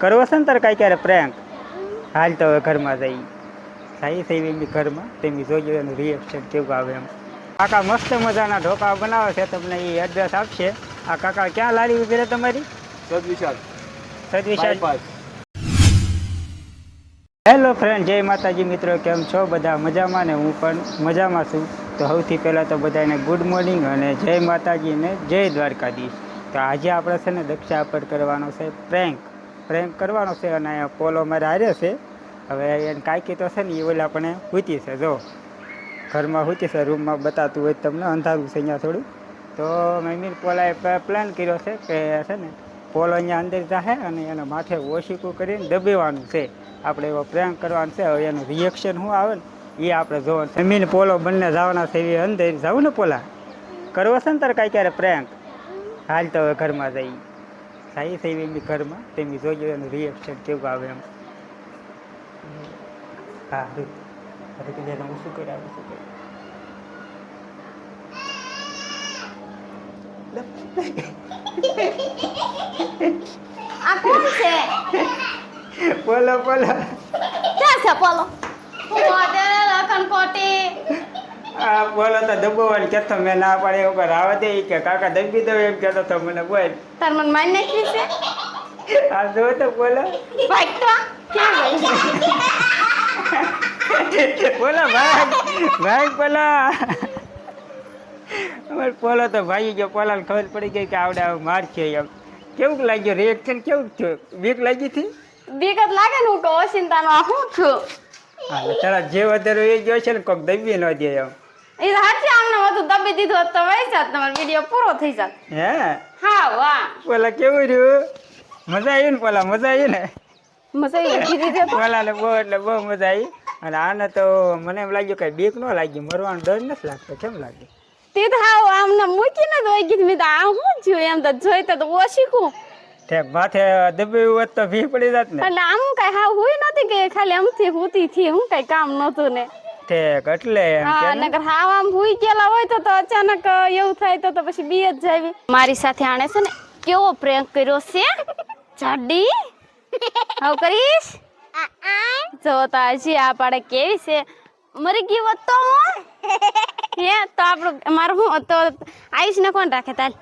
કરવો છે ને તારે કાંઈ ક્યારે પ્રેન્ક હાલ તો હવે ઘરમાં જઈ. સાહી થઈ એમની ઘરમાં તેમની જોજો એનું રિએક્શન કેવું આવે એમ. કાકા મસ્ત મજાના ઢોકા બનાવે છે તમને એ એડ્રેસ આપશે. આ કાકા ક્યાં લારી ઊભી રહે તમારી? સદવિશાલ. સદવિશાલ. હેલો ફ્રેન્ડ જય માતાજી મિત્રો કેમ છો? બધા મજામાં ને હું પણ મજામાં છું. તો સૌથી પહેલાં તો બધાને ગુડ મોર્નિંગ અને જય માતાજી ને જય દ્વારકાધીશ. તો આજે આપણે છે ને દક્ષા પર કરવાનો છે પ્રેન્ક પ્રેન્ક કરવાનો છે અને પોલો મારે હારે છે. હવે એને કાંઈકી તો છે ને એ ઓલા આપણે હૂતી છે, જો. ઘરમાં હૂતી છે, રૂમમાં બતાતું હોય તમને અંધારું છે અહીંયા થોડું. તો મમ્મી પોલાએ પ્લાન કર્યો છે કે છે ને, પોલો અહીંયા અંદર જાહે અને એના માથે ઓશીકું કરીને દબાવવાનું છે. આપણે એવો પ્રેમ કરવાનો છે, હવે એનું રિએક્શન શું આવે ને એ આપણે જોવાનું મમ્મીને પોલો બંને જવાના છે એ અંદર. જવું ને પોલા? કરવો છે ને તારે કાંઈ ક્યારે પ્રેન્ક હાલ તો હવે ઘરમાં જઈ સાઈ થઈ એમની ઘરમાં તેની જોઈએ એનું રિએક્શન કેવું આવે એમ. હા હવે કે જેને હું શું કરી આવું શું કરી બોલો પોલો ક્યાં છે બોલો. લખન કોટી આ બોલો તો દબાવવાની કેતો મેં ના પાડે એવું પર દે કે કાકા દબી દો એમ કહેતો તો મને બોલ. તાર મને માન નાખી છે? આ જો તો બોલો. ભાઈ તો બોલો ભાઈ ભાઈ પોલા અમારે પોલો તો ભાઈ ગયો પોલાને ખબર પડી ગઈ કે આવડે આવું માર છે એમ. કેવું લાગ્યું? રિએક્શન કેવું થયું? બીક લાગી હતી? બીક જ લાગે ને હું કહું ઓશિંતાનો હું છું? હા તારા જે વધારે એ ગયો છે ને કોક દબી ન દે એમ. એ સાચી આમને બધું દબી દીધું હોત તો વહી જાત તમારો વીડિયો પૂરો થઈ જાત. હે? હા વાહ. પેલા કેવું રહ્યું? મજા આવી ને પેલા? મજા આવી ને? મજા આવી કીધી દીધી પેલા ને બહુ એટલે બહુ મજા આવી. અને આને તો મને એમ લાગ્યું કે બીક ન લાગી. મરવાનો ડર નથી લાગતો. કેમ લાગે? તે તો હાવ આમને મૂકીને જ વહી ગઈ મેં તો આ હું થયું? એમ તો જોઈ તો ઓશીકું તે માથે દબાવ્યું હોત તો ભી પડી જાત ને. એટલે આમ કઈ હાવ હોય નથી કે ખાલી આમથી હુતી થી હું કઈ કામ નતું ને. ઠેક એટલે એમ કે નકર હાવ આમ હુઈ ગયેલા હોય તો તો અચાનક એવું થાય તો તો પછી બી જ જાવી મારી સાથે આણે છે ને કેવો પ્રેન્ક કર્યો છે? જાડી. હવે કરીશ? જો તો હજી આ પાડે કેવી છે? મરી ગઈ હોત તો હું. હે તો આપણું મારું હું તો આયુષ ને કોણ રાખે તાલ?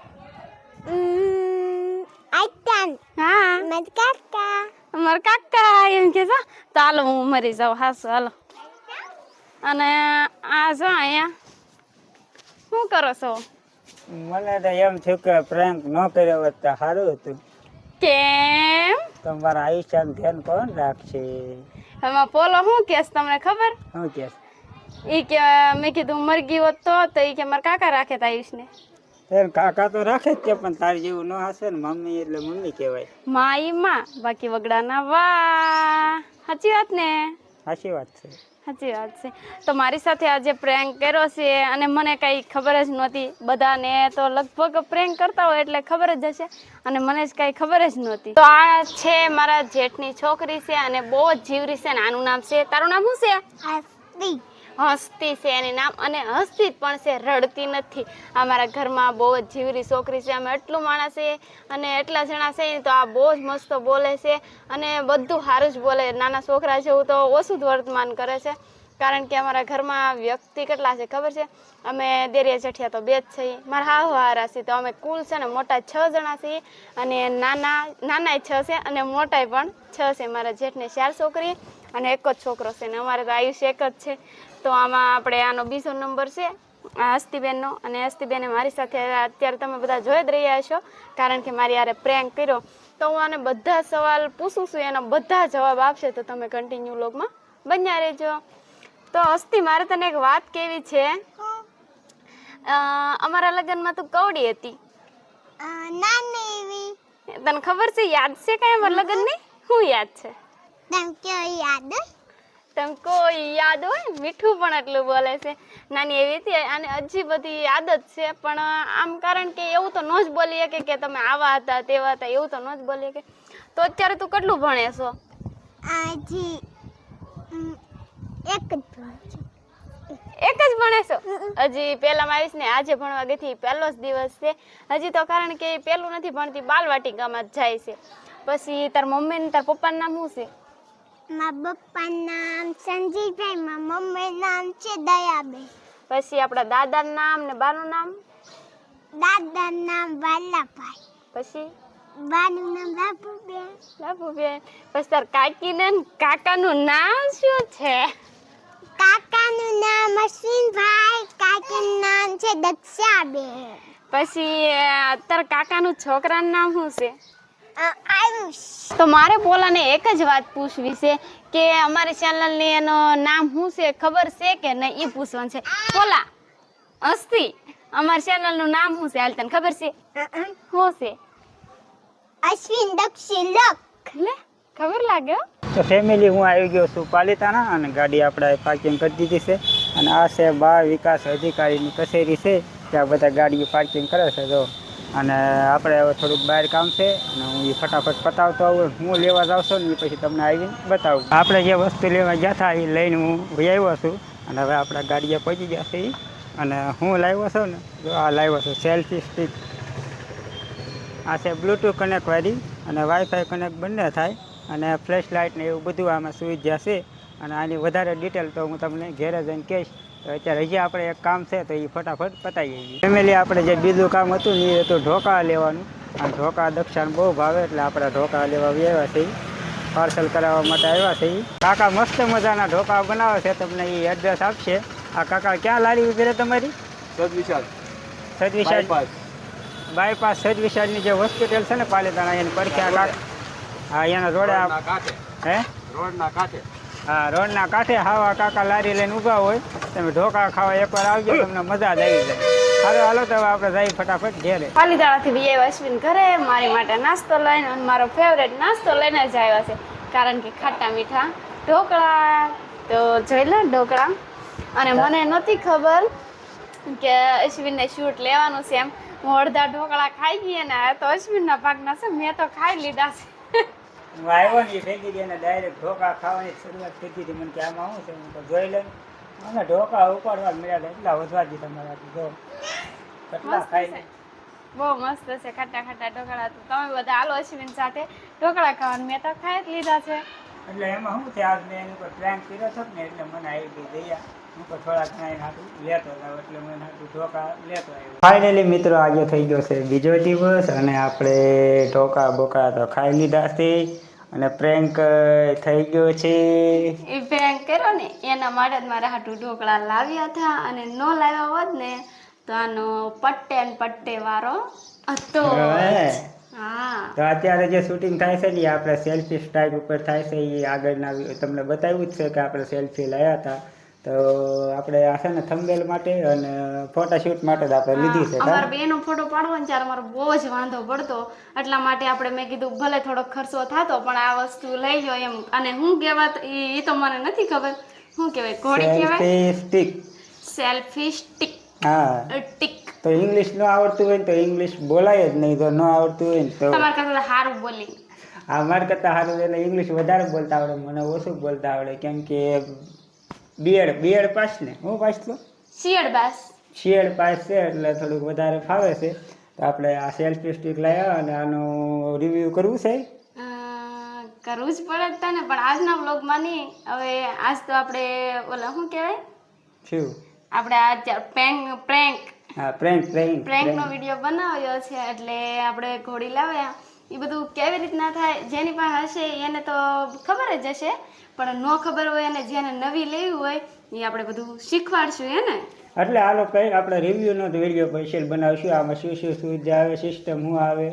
હા. અમારા કાકા. એમ કે તો હાલો હું મરી જાઉં. હાસ હાલો. અને આ જો અહીંયા. શું કરો છો? મને તો એમ થયું કે પ્રેન્ક ન કર્યો હોત તો સારું હતું. કેમ? તમારા આયુષ્યનું ધ્યાન કોણ રાખશે? એમાં પોલો શું કેસ તમને ખબર? શું કેસ? ઈ કે મેં કીધું મરગી હોત તો તો ઈ કે મારા કાકા રાખે તા આયુષને એમ કાકા તો રાખે જ છે પણ તાર જેવું ન હશે ને મમ્મી એટલે મમ્મી કહેવાય. માં ઈ માં બાકી વગડાના વાહ સાચી વાત ને? સાચી વાત છે. સાચી વાત છે. તો મારી સાથે આજે પ્રેન્ક કર્યો છે અને મને કંઈ ખબર જ નહોતી. બધાને તો લગભગ પ્રેન્ક કરતા હોય એટલે ખબર જ હશે અને મને જ કાંઈ ખબર જ નહોતી. તો આ છે મારા જેઠની છોકરી છે અને બહુ જ જીવરી છે ને આનું નામ છે. તારું નામ શું છે? હસતી છે એની નામ અને હસતી જ પણ છે, રડતી નથી. અમારા ઘરમાં બહુ જ જીવરી છોકરી છે, અમે એટલું માણસ છે અને એટલા જણા છે તો આ બહુ જ મસ્ત બોલે છે અને બધું સારું જ બોલે. નાના છોકરા જેવું તો ઓછું જ વર્તમાન કરે છે. કારણ કે અમારા ઘરમાં વ્યક્તિ કેટલા છે ખબર છે? અમે દેરિયા જેઠિયા તો બે જ છીએ. મારા હાવ હારા છીએ તો અમે કુલ છે ને મોટા છ જણા છીએ અને નાના, નાનાય છ છે અને મોટાય પણ છ છે. મારા જેઠને ચાર છોકરી અને એક જ છોકરો છે ને અમારે તો આયુષ્ય એક જ છે. તો આમાં આપણે આનો બીજો નંબર છે હસ્તીબેનનો. અને હસ્તીબેને મારી સાથે અત્યારે તમે બધા જોઈ જ રહ્યા છો કારણ કે મારી યારે પ્રેન્ક કર્યો. તો હું આને બધા સવાલ પૂછું છું, એના બધા જવાબ આપશે. તો તમે કન્ટિન્યુ લોગમાં બન્યા રહેજો. તો હસ્તી મારે તને એક વાત કેવી છે? અમારા લગ્નમાં તું કવડી હતી. તને ખબર છે યાદ છે કઈ અમારા લગ્નની? શું યાદ છે? તમ કોઈ યાદ હોય? મીઠું પણ એટલું બોલે છે. નાની એવી હતી અને હજી બધી આદત છે પણ આમ કારણ કે એવું તો ન જ બોલીએ કે કે તમે આવા હતા તેવા હતા એવું તો ન જ બોલીએ કે તો અત્યારે તું કેટલું ભણે છો આજી ઉમ, એક જ ભણું એક જ ભણે છો હજી પહેલામાં આવીશ ને આજે ભણવા ગઈ હતી. પહેલો જ દિવસ છે. હજી તો કારણ કે પહેલું નથી ભણતી બાલવાટિકામાં જ જાય છે. પછી તાર મમ્મી ને તાર પપ્પાનું નામ શું છે? મારા પપ્પાનું નામ સંજીવભાઈ મારા મમ્મીનું નામ છે દયાબેન. પછી આપણા દાદાનું નામ ને બાનું નામ? દાદાનું નામ વાલાભાઈ. પછી? બાનું નામ લાભુબેન. લાભુબેન. પછી તાર કાકીને કાકાનું નામ શું છે? દક્ષાબેન. પછી અત્યારે કાકાનું છોકરાનું નામ શું છે? આયુષ. તો મારે પોલાને એક જ વાત પૂછવી છે કે અમારી ચેનલની એનો નામ શું છે ખબર છે કે નહીં? એ પૂછવાનું છે. પોલા અસ્તી અમારી ચેનલનું નામ શું છે? હાલ તને ખબર છે. શું છે? અશ્વિન દક્ષિણ લક. લે ખબર લાગે? તો ફેમિલી હું આવી ગયો છું પાલિતાણા અને ગાડી આપણે પાર્કિંગ કરી દીધી છે. અને આ છે બાળ વિકાસ અધિકારીની કચેરી છે. ત્યાં બધા ગાડીઓ પાર્કિંગ કરે છે જો. અને આપણે હવે થોડુંક બહાર કામ છે અને હું એ ફટાફટ પતાવતો આવું. હું લેવા જાઉં છું ને પછી તમને આવીને બતાવું. આપણે જે વસ્તુ લેવા ગયા હતા એ લઈને હું આવ્યો છું. અને હવે આપણા ગાડીએ પહોંચી ગયા છે. અને હું લાવ્યો છું ને, જો આ લાવ્યો છું. સેલ્ફી સ્ટિક આ છે બ્લૂટૂથ કનેક્ટ વાળી. અને વાઈફાઈ કનેક્ટ બંને થાય. અને ફ્લેશ લાઇટ ને એવું બધું આમાં સુવિધા છે અને આની વધારે ડિટેલ તો હું તમને ઘેરે જઈને કહીશ. તો અત્યારે હજી આપણે એક કામ છે તો એ ફટાફટ પતાવી જઈએ ફેમિલી આપણે જે બીજું કામ હતું ને એ હતું ઢોકા લેવાનું. અને ઢોકા દક્ષાને બહુ ભાવે એટલે આપણે ઢોકા લેવા આવ્યા છે પાર્સલ કરાવવા માટે આવ્યા છે. કાકા મસ્ત મજાના ઢોકા બનાવે છે તમને એ એડ્રેસ આપશે. આ કાકા ક્યાં લારી ઊભી રહે તમારી? સદવિશાલ. સદવિશાલ. બાયપાસ સદવિશાલની જે હોસ્પિટલ છે ને પાલિતાણા એની પરખ્યા કાકા. હા એના જોડે આ- રોડના કાંઠે. હે? રોડના કાંઠે. હા રોડના કાંઠે હાવા કાકા લારી લઈને ઊભા હોય તમે ઢોકા ખાવા એકવાર આવજો તમને મજા જ આવી જાય. હાલો હાલો તો આપણે જઈ ફટાફટ ઘેરે. પાલીતાણાથી બી આવ્યા અશ્વિન ઘરે મારી માટે નાસ્તો લઈને અને મારો ફેવરેટ નાસ્તો લઈને જ આવ્યા છે. કારણ કે ખાટા મીઠા ઢોકળા તો જોઈ લે ઢોકળા. અને મને નહોતી ખબર કે અશ્વિનને શૂટ લેવાનું છે એમ. હું અડધા ઢોકળા ખાઈ ગઈ અને આ તો અશ્વિનના ભાગના છે મેં તો ખાઈ લીધા છે. હું આવ્યો ને એ ફેંકી દે અને ડાયરેક્ટ ઢોકા ખાવાની શરૂઆત થઈ દીધી. મને કે આમાં શું છે? હું તો જોઈ લઉં અને ઢોકા ઉપાડવા મળ્યા હતા. એટલા વધવા દી તમારાથી જો કેટલા ખાઈ બહુ મસ્ત છે. ખાટા ખાટા ઢોકળા તો તમે બધા આલો અશ્વિન સાથે. ઢોકળા ખાવાનું મેં તો ખાઈ જ લીધા છે. એટલે એમાં શું છે? આજ મેં એની પર પ્લાન કર્યો હતો ને એટલે મને આવી ગઈ દયા. હતો મને ફાઇનલી મિત્રો આજે થઈ ગયો છે બીજો દિવસ અને આપણે ઢોકા બોકા તો ખાઈ લીધા છે. અને પ્રેન્ક થઈ ગયો છે. એ પ્રેન્ક કર્યો ને એના માટે જ મારા હાટુ ઢોકળા લાવ્યા હતા અને ન લાવ્યા હોત ને તો આનો પટ્ટે ને પટ્ટે વારો હતો. હા. તો અત્યારે જે શૂટિંગ થાય છે ને એ આપણે સેલ્ફી સ્ટાઇલ ઉપર થાય છે એ આગળના તમને બતાવ્યું જ છે કે આપણે સેલ્ફી લાવ્યા હતા. તો આપણે આ છે ને થંબેલ માટે અને ફોટોશૂટ માટે જ આપણે લીધી છે અમારા? બેનો ફોટો પાડવો ને ત્યારે અમારો બહુ જ વાંધો પડતો. એટલા માટે આપણે મેં કીધું ભલે થોડો ખર્ચો થતો પણ આ વસ્તુ લઈ જો એમ. અને હું કહેવાત એ તો મને નથી ખબર. શું કહેવાય ઘોડી કહેવાય? સ્ટિક સેલ્ફી સ્ટિક હા. ટિક. તો ઇંગ્લિશ ન આવડતું હોય તો ઇંગ્લિશ બોલાય જ નહીં. તો ન આવડતું હોય તો તમારે કરતા સારું બોલી. કરતા કરતાં સારું એટલે ઇંગ્લિશ વધારે બોલતા આવડે મને ઓછું બોલતા આવડે. કેમ કે બીએડ બીએડ પાસ ને? હું પાસ તો શિયળ પાસ શિયડ પાસ છે એટલે થોડુંક વધારે ફાવે છે. તો આપણે આ સેલ્ફ સ્ટિક લાવ્યા અને આનું રિવ્યૂ કરવું છે? કરવું જ પડે જ તને પણ આજના વ્લોગમાં નહીં. હવે આજ તો આપણે ઓલા શું કહેવાય? શું? આપણે આ પ્રેન્ક પ્રેન્ક હા પ્રેન્ક પ્રેન્ક પ્રેન્કનો વીડિયો બનાવ્યો છે એટલે આપણે ઘોડી લાવ્યા. એ બધું કેવી રીતના થાય, જેની પાસે હશે એને તો ખબર જ હશે. પણ ન ખબર હોય અને જેને નવી લેવી હોય એ આપણે બધું શીખવાડશું, હે એટલે આલો કઈ આપણે રિવ્યૂનો વીડિયો સ્પેશિયલ બનાવશું. આમાં શું શું સુવિધા આવે સિસ્ટમ શું આવે?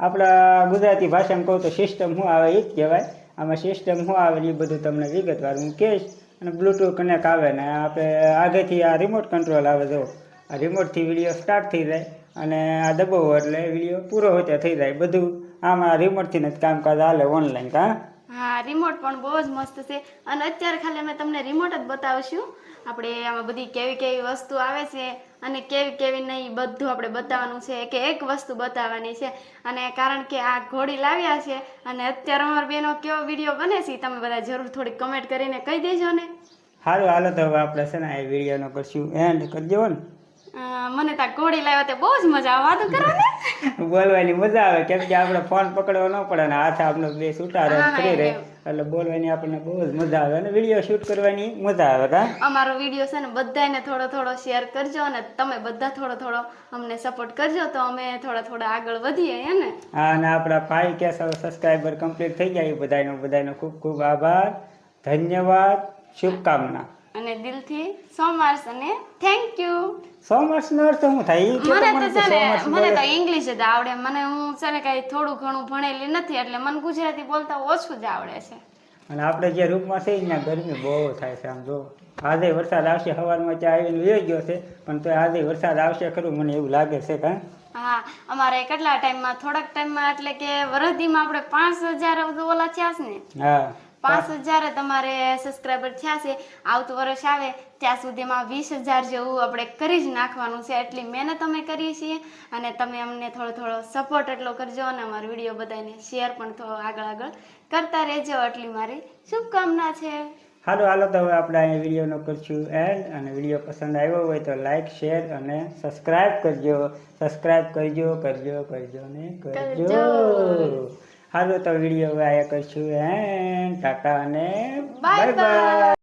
આપણા ગુજરાતી ભાષામાં કહું તો સિસ્ટમ શું આવે એ જ કહેવાય. આમાં સિસ્ટમ શું આવે એ બધું તમને વિગતવાર હું કહીશ. અને બ્લૂટૂથ કનેક્ટ આવે ને આપણે આગળથી આ રિમોટ કંટ્રોલ આવે જો આ રિમોટથી વીડિયો સ્ટાર્ટ થઈ જાય. અને આ દબાવો એટલે વીડિયો પૂરો હોતે થઈ જાય બધું. આમાં રિમોટથી જ કામકાજ હાલે ઓનલાઈન કા? હા રિમોટ પણ બહુ જ મસ્ત છે. અને અત્યારે ખાલી અમે તમને રિમોટ જ બતાવશું. આપણે આમાં બધી કેવી કેવી વસ્તુ આવે છે અને કેવી કેવી નહીં બધું આપણે બતાવવાનું છે. કે એક વસ્તુ બતાવવાની છે. અને કારણ કે આ ઘોડી લાવ્યા છે અને અત્યારે અમારો બેનો કેવો વીડિયો બને છે તમે બધા જરૂર થોડી કમેન્ટ કરીને કહી દેજો ને. સારું હાલો તો હવે આપણે છે ને એ વિડીયોનો કરશું. એન્ડ કરજો ને. મને તો ઘોડી લાવ્યા તે બહુ જ મજા આવે. વાતું કરો ને બોલવાની મજા આવે. કેમ કે આપણે ફોન પકડવો ન પડે અને હાથ આપણને બે છૂટા રહે ફ્રી રહે. એટલે બોલવાની આપણને બહુ જ મજા આવે અને વીડિયો શૂટ કરવાની મજા આવે કા? અમારો વીડિયો છે ને બધાને થોડો થોડો શેર કરજો અને તમે બધા થોડો થોડો અમને સપોર્ટ કરજો તો અમે થોડા થોડા આગળ વધીએ હે ને? હા અને આપણા ફાઈવ કે સબસ્ક્રાઈબર કમ્પ્લીટ થઈ જાય એ બધાનો બધાનો ખૂબ ખૂબ આભાર. ધન્યવાદ. શુભકામના. અને દિલથી સોમવાર્સ અને થેન્ક યુ સોમર્સનો અર્થ શું થાય? મને તો છે ને મને તો ઇંગ્લિશ જ આવડે. મને હું છે ને કઈ થોડું ઘણું ભણેલી નથી એટલે મને ગુજરાતી બોલતા ઓછું જ આવડે છે. અને આપણે જે રૂમમાં છે ત્યાં ગરમી બહુ થાય છે. આમ જો આજે વરસાદ આવશે સવારમાં ત્યાં આવીને લઈ ગયો છે પણ તો આજે વરસાદ આવશે ખરું મને એવું લાગે છે કાં? હા અમારે કેટલા ટાઈમમાં થોડાક ટાઈમમાં એટલે કે વરદીમાં આપણે પાંચ હજાર ઓલા થયા છે ને? હા. પાંચ હજાર તમારે સબસ્ક્રાઈબર થયા છે આવતું વર્ષ આવે ત્યાં સુધીમાં વીસ હજાર જેવું આપણે કરી જ નાખવાનું છે. એટલી મહેનત અમે કરીએ છીએ અને તમે અમને થોડો થોડો સપોર્ટ એટલો કરજો અને અમારો વીડિયો બધાને શેર પણ થોડો આગળ આગળ કરતા રહેજો. એટલી મારી શુભકામના છે. હાલો હાલો તો હવે આપણે અહીંયા વિડીયોનો કરશું એન્ડ અને વીડિયો પસંદ આવ્યો હોય તો લાઈક શેર અને સબસ્ક્રાઈબ કરજો. સબસ્ક્રાઈબ કરજો કરજો કરજો ને કરજો. કરજો. હાલો તો વીડિયો હવે આયા કરશું એન્ડ ટાટા અને બાય બાય